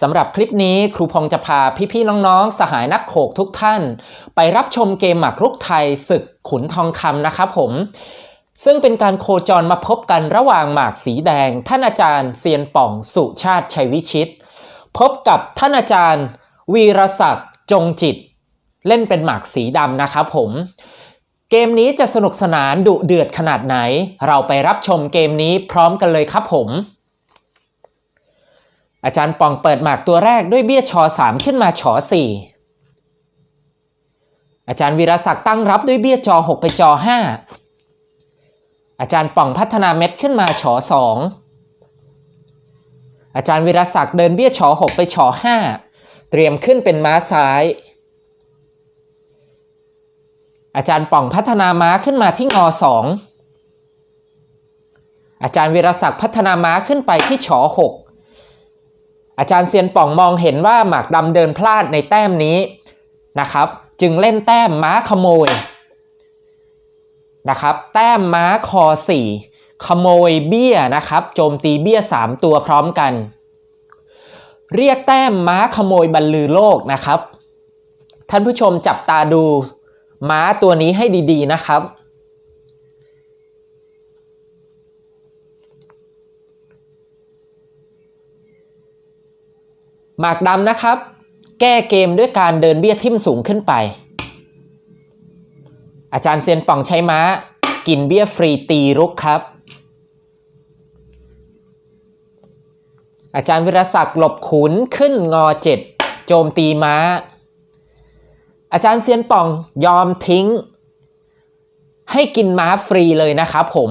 สำหรับคลิปนี้ครูพงษ์จะพาพี่ๆน้องๆ สหายนักโขกทุกท่าน ไปรับชมเกมหมากรุกไทยศึกขุนทองคำนะครับผม ซึ่งเป็นการโคจรมาพบกันระหว่างหมากสีแดง ท่านอาจารย์เซียนป่องสุชาติชัยวิชิต พบกับท่านอาจารย์ วีรศักดิ์จงจิต เล่นเป็นหมากสีดำนะครับผมเกมนี้จะสนุกสนานดุเดือดขนาดไหน เราไปรับชมเกมนี้พร้อมกันเลยครับผม อาจารย์ปองเปิดหมากตัวแรกด้วยเบี้ยชอ3ขึ้นมาชอ4อาจารย์วีรศักดิ์ตั้งรับด้วยเบี้ยจอ6ไปจอ5อาจารย์ป่องพัฒนาเม็ดขึ้นมาชอ2องอาจารย์วีรศักดิ์เดินเบี้ยชอ6ไปชอ5เตรียมขึ้นเป็นม้าซ้าย อาจารย์ป่องพัฒนาม้าขึ้นมาที่งอ2องอาจารย์วีรศักดิ์พัฒนาม้าขึ้นไปที่ชอ6 อาจารย์เซียนป่องมองเห็นว่าหมากดำเดินพลาดในแต้มนี้นะครับ จึงเล่นแต้มม้าขโมยนะครับ แต้มม้าคอ 4 ขโมยเบี้ยนะครับ โจมตีเบี้ย 3 ตัวพร้อมกัน เรียกแต้มม้าขโมยบรรลือโลกนะครับ ท่านผู้ชมจับตาดูม้าตัวนี้ให้ดีๆนะครับ หมากดำนะครับ แก้เกมด้วยการเดินเบี้ยทิ่มสูงขึ้นไป อาจารย์เซียนป่องใช้ม้า กินเบี้ยฟรีตีรุกครับ อาจารย์วิรศักดิ์หลบขุนขึ้นงอเจ็ดโจมตีม้า อาจารย์เซียนป่องยอมทิ้ง ให้กินม้าฟรีเลยนะครับผม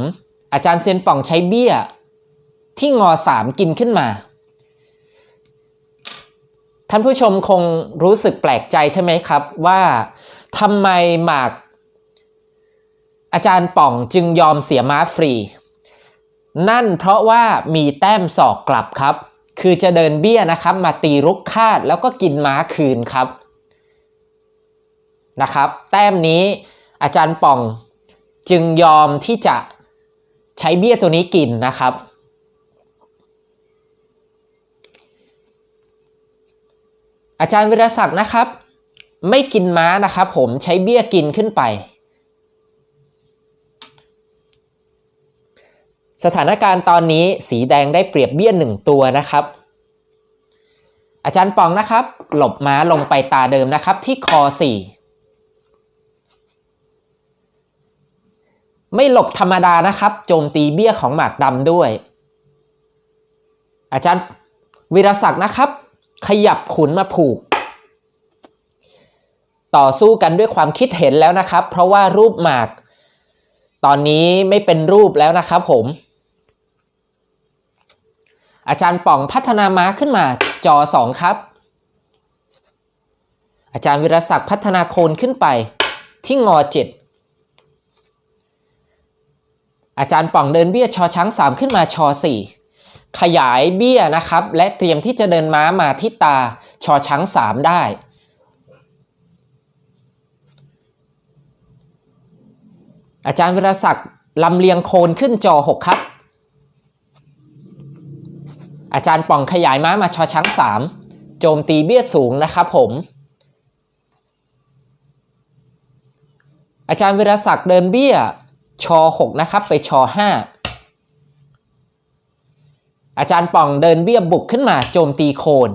อาจารย์เซียนป่องใช้เบี้ย ที่งอสามกินขึ้นมา ท่านผู้ชมคงรู้สึกแปลกใจใช่ไหมครับว่าทำไมหมาก อาจารย์ป่องจึงยอมเสียม้าฟรี นั่นเพราะว่ามีแต้มศอกกลับครับ คือจะเดินเบี้ยนะครับ มาตีรุกคาดแล้วก็กินม้าคืนครับนะครับ แต้มนี้อาจารย์ป่องจึงยอมที่จะใช้เบี้ยตัวนี้กินนะครับ อาจารย์วิรศักดิ์นะครับ ไม่กินม้านะครับผมใช้เบี้ยกินขึ้นไป สถานการณ์ตอนนี้สีแดงได้เปรียบเบี้ยหนึ่งตัวนะครับ อาจารย์ปองนะครับ หลบม้าลงไปตาเดิมนะครับ ที่คอสี่ไม่หลบธรรมดานะครับ โจมตีเบี้ยของหมากดำด้วย อาจารย์วิรศักดิ์นะครับ ขยับขุนมาผูก ต่อสู้กันด้วยความคิดเห็นแล้วนะครับ เพราะว่ารูปหมาก ตอนนี้ไม่เป็นรูปแล้วนะครับผม อาจารย์ป่องพัฒนาม้าขึ้นมาจอสองครับ อาจารย์วิรศักดิ์พัฒนาโคนขึ้นไปที่งอเจ็ดอาจารย์ป่องเดินเบี้ยชอช้างสามขึ้นมาชอสี่ ขยายเบี้ยนะครับ และเตรียมที่จะเดินม้ามาที่ตาชอช้างสามได้ อาจารย์วิรศักดิ์ลำเลียงโคนขึ้นจอหกครับ อาจารย์ป่องขยายม้ามาชอช้างสามโจมตีเบี้ยสูงนะครับผม อาจารย์วิรศักดิ์เดินเบี้ยชอ6นะครับไปชอ5 อาจารย์ป่องเดินเบี้ยบุกขึ้นมาโจมตีโคน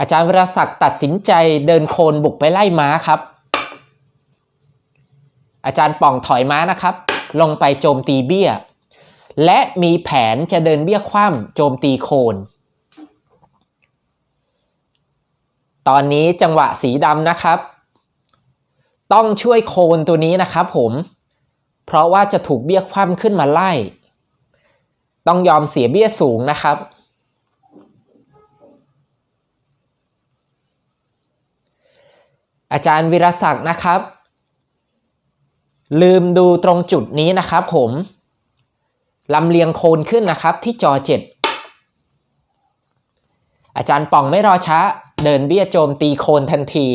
อาจารย์วรศักดิ์ตัดสินใจเดินโคนบุกไปไล่ม้าครับ อาจารย์ป่องถอยม้านะครับ ลงไปโจมตีเบี้ย และมีแผนจะเดินเบี้ยคว่ำโจมตีโคน ตอนนี้จังหวะสีดำนะครับ ต้องช่วยโคนตัวนี้นะครับผม เพราะว่าจะถูกเบี้ยคว่ำขึ้นมาไล่ ต้องยอมเสียเบี้ยสูงนะครับ อาจารย์วิรศักดิ์นะครับ ลืมดูตรงจุดนี้นะครับผมลำเลียงโคนขึ้นนะครับที่จอเจ็ดอาจารย์ป่องไม่รอช้า เดินเบี้ยโจมตีโคนทันที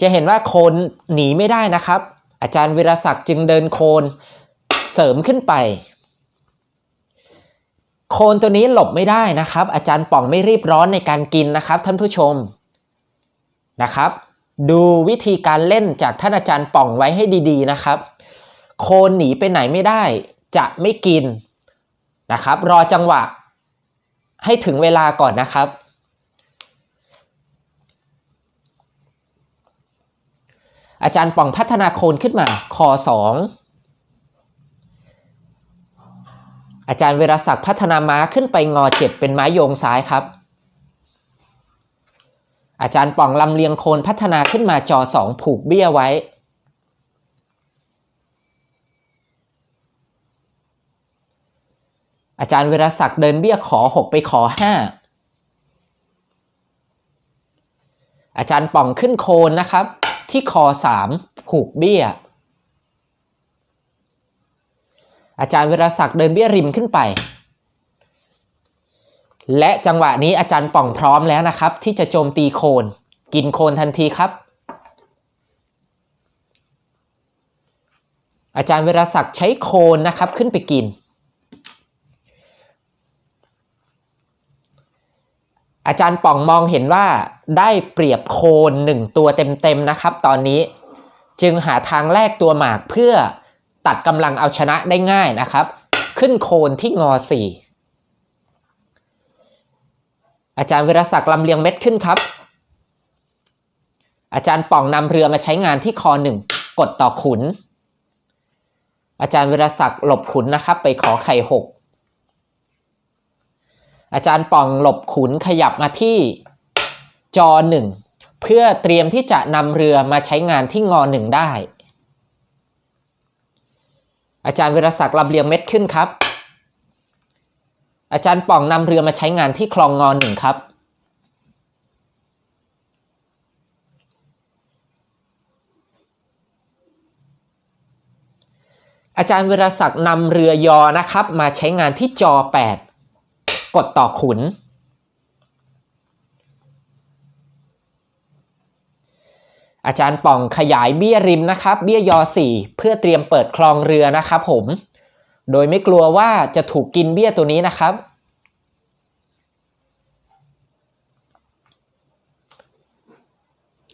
จะเห็นว่าโคนหนีไม่ได้นะครับ อาจารย์วิรศักดิ์จึงเดินโคนเสริมขึ้นไป โคนตัวนี้หลบไม่ได้นะครับ อาจารย์ป่องไม่รีบร้อนในการกินนะครับ ท่านผู้ชมนะครับ ดูวิธีการเล่นจากท่านอาจารย์ป่องไว้ให้ดีๆนะครับ โคนหนีไปไหนไม่ได้ จะไม่กินนะครับ รอจังหวะให้ถึงเวลาก่อนนะครับ อาจารย์ป่องพัฒนาโคนขึ้นมาคอสองอาจารย์เวรศักดิ์พัฒนาม้าขึ้นไปงอเจ็ดเป็นไม้โยงซ้ายครับ อาจารย์ป่องลำเลียงโคนพัฒนาขึ้นมาจอสองผูกเบี้ยไว้ อาจารย์เวรศักดิ์เดินเบี้ยขอหกไปขอห้าอาจารย์ป่องขึ้นโคนนะครับ ที่คอสามผูกเบี้ย อาจารย์เวรศักดิ์เดินเบี้ยริมขึ้นไป และจังหวะนี้อาจารย์ป่องพร้อมแล้วนะครับ ที่จะโจมตีโคน กินโคนทันทีครับ อาจารย์เวรศักดิ์ใช้โคนนะครับขึ้นไปกิน อาจารย์ป่องมองเห็นว่าได้เปรียบโคนหนึ่งตัวเต็มๆนะครับ ตอนนี้จึงหาทางแลกตัวหมากเพื่อตัดกำลังเอาชนะได้ง่ายนะครับ ขึ้นโคนที่งอสี่อาจารย์เวรศักดิ์ลำเลียงเม็ดขึ้นครับ อาจารย์ป่องนำเรือมาใช้งานที่คอหนึ่งกดต่อขุน อาจารย์เวรศักดิ์หลบขุนนะครับ ไปขอไข่หก อาจารย์ป่องหลบขุนขยับมาที่จอหนึ่งเพื่อเตรียมที่จะนำเรือมาใช้งานที่งอหนึ่งได้ อาจารย์เวรศักดิ์ลำเลียงเม็ดขึ้นครับ อาจารย์ป่องนำเรือมาใช้งานที่คลองงอหนึ่งครับ อาจารย์เวรศักดิ์นำเรือยอนะครับ มาใช้งานที่จอ8 กดต่อขุน อาจารย์ป่องขยายเบี้ยริมนะครับ เบี้ยยอ4เพื่อเตรียมเปิดคลองเรือนะครับผม โดยไม่กลัวว่าจะถูกกินเบี้ยตัวนี้นะครับ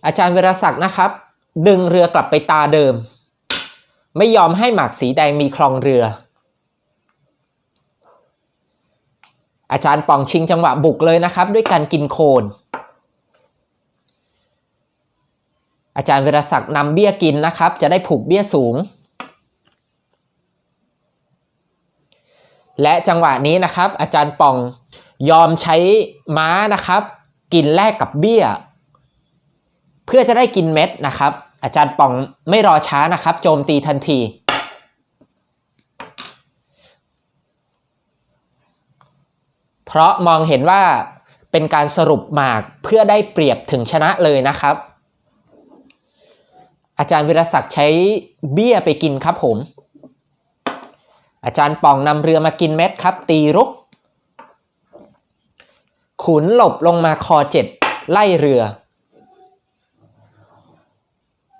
อาจารย์เวรศักดิ์นะครับ ดึงเรือกลับไปตาเดิม ไม่ยอมให้หมากสีแดงมีคลองเรือ อาจารย์ป่องชิงจังหวะบุกเลยนะครับ ด้วยการกินโคน อาจารย์เวรศักดิ์นำเบี้ยกินนะครับ จะได้ผูกเบี้ยสูง และจังหวะนี้นะครับ อาจารย์ป่องยอมใช้ม้านะครับ กินแลกกับเบี้ย เพื่อจะได้กินเม็ดนะครับ อาจารย์ป่องไม่รอช้านะครับ โจมตีทันที เพราะมองเห็นว่าเป็นการสรุปหมากเพื่อได้เปรียบถึงชนะเลยนะครับ อาจารย์วิรศักดิ์ใช้เบี้ยไปกินครับผม อาจารย์ป่องนำเรือมากินเม็ดครับ ตีรุก ขุนหลบลงมาคอเจ็ดไล่เรือ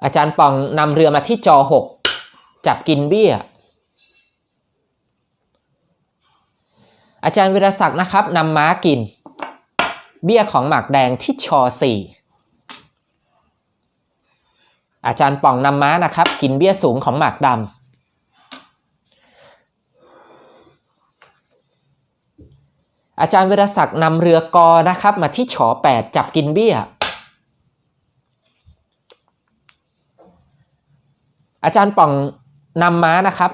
อาจารย์ป่องนำเรือมาที่จอหกจับกินเบี้ย อาจารย์วิรศักดิ์นะครับนำม้ากิน เบี้ยของหมากแดงที่ชอสี่อาจารย์ป่องนำม้านะครับ กินเบี้ยสูงของหมากดำอาจารย์วิรศักดิ์นำเรือกอนะครับ มาที่ฉอแปดจับกินเบี้ย อาจารย์ป่องนำม้านะครับ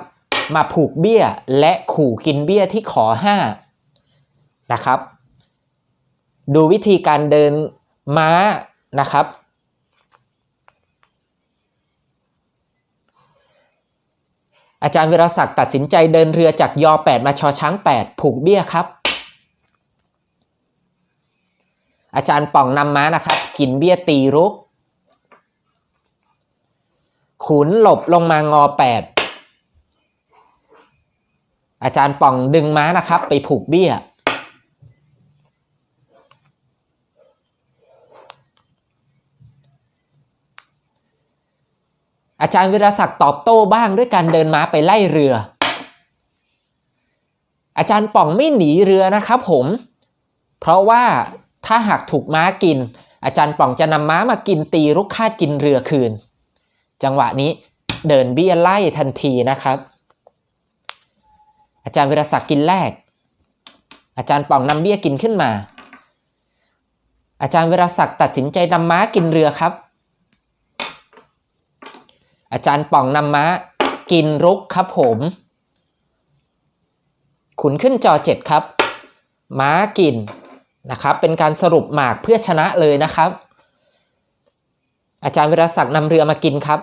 มาผูกเบี้ยและขู่กินเบี้ยที่ขอห้านะครับ ดูวิธีการเดินม้านะครับ อาจารย์วิรศักดิ์ตัดสินใจเดินเรือจากยอ 8 มาชอช้าง 8 ผูกเบี้ยครับ อาจารย์ป่องนำม้านะครับ กินเบี้ยตีรุกขุนหลบลงมางอ 8 อาจารย์ป่องดึงม้านะครับ ไปผูกเบี้ย อาจารย์วิรศักดิ์ตอบโต้บ้างด้วยการเดินม้าไปไล่เรือ อาจารย์ป่องไม่หนีเรือนะครับผม เพราะว่าถ้าหากถูกม้ากิน อาจารย์ป่องจะนำม้ามากินตีรุกคาดกินเรือคืน จังหวะนี้เดินเบี้ยไล่ทันทีนะครับ อาจารย์วิรศักดิ์กินแรก อาจารย์ป่องนำเบี้ยกินขึ้นมา อาจารย์วิรศักดิ์ตัดสินใจนำม้ากินเรือครับ อาจารย์ป่องนำม้ากินรุกครับผม ขุนขึ้นจอเจ็ดครับ ม้ากินนะครับ เป็นการสรุปหมากเพื่อชนะเลยนะครับ อาจารย์วิรศักดิ์นำเรือมากินครับ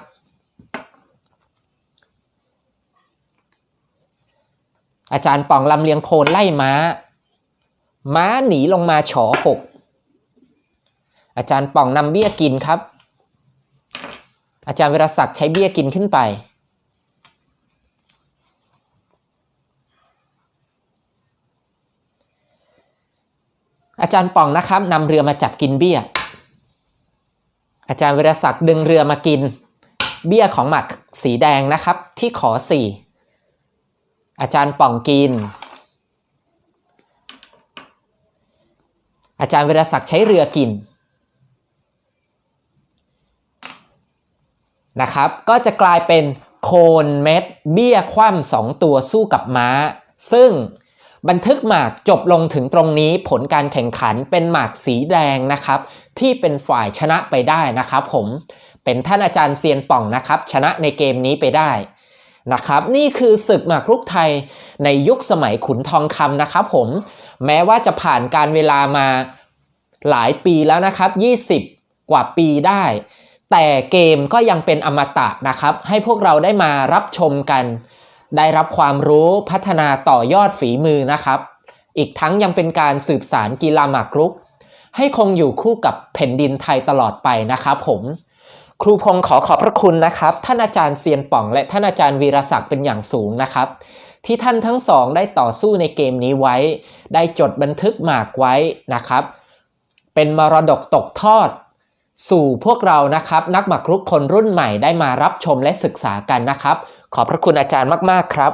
อาจารย์ป่องลำเลียงโคนไล่ม้า ม้าหนีลงมาฉอหกอาจารย์ป่องนำเบี้ยกินครับ อาจารย์วิรศักดิ์ใช้เบี้ยกินขึ้นไป อาจารย์ป่องนะครับนำเรือมาจับกินเบี้ย อาจารย์วิรศักดิ์ดึงเรือมากิน เบี้ยของหมักสีแดงนะครับที่ขอสี่ อาจารย์ป่องกิน อาจารย์วิรศักดิ์ใช้เรือกินนะครับ ก็จะกลายเป็นโคนเม็ดเบี้ยคว่ำสองตัวสู้กับม้า ซึ่งบันทึกหมากจบลงถึงตรงนี้ผลการแข่งขันเป็นหมากสีแดงนะครับ ที่เป็นฝ่ายชนะไปได้นะครับผมเป็นท่านอาจารย์เซียนป่องนะครับ ชนะในเกมนี้ไปได้ นะครับ นี่คือศึกหมากรุกไทยในยุคสมัยขุนทองคำนะครับผมแม้ว่าจะผ่านการเวลามาหลายปีแล้วนะครับ 20 กว่าปีได้ แต่เกมก็ยังเป็นอมตะนะครับ ให้พวกเราได้มารับชมกัน ได้รับความรู้พัฒนาต่อยอดฝีมือนะครับ อีกทั้งยังเป็นการสืบสารกีฬาหมากรุก ให้คงอยู่คู่กับแผ่นดินไทยตลอดไปนะครับผม ครูพงศ์ขอขอบพระคุณนะครับ ท่านอาจารย์เซียนป่อง และท่านอาจารย์วีรศักดิ์เป็นอย่างสูงนะครับ ที่ท่านทั้งสองได้ต่อสู้ในเกมนี้ไว้ ได้จดบันทึกหมากไว้นะครับ เป็นมรดกตกทอด สู่พวกเรานะครับ นักหมากรุกคนรุ่นใหม่ได้มารับชมและศึกษากันนะครับ ขอบพระคุณอาจารย์มากๆครับ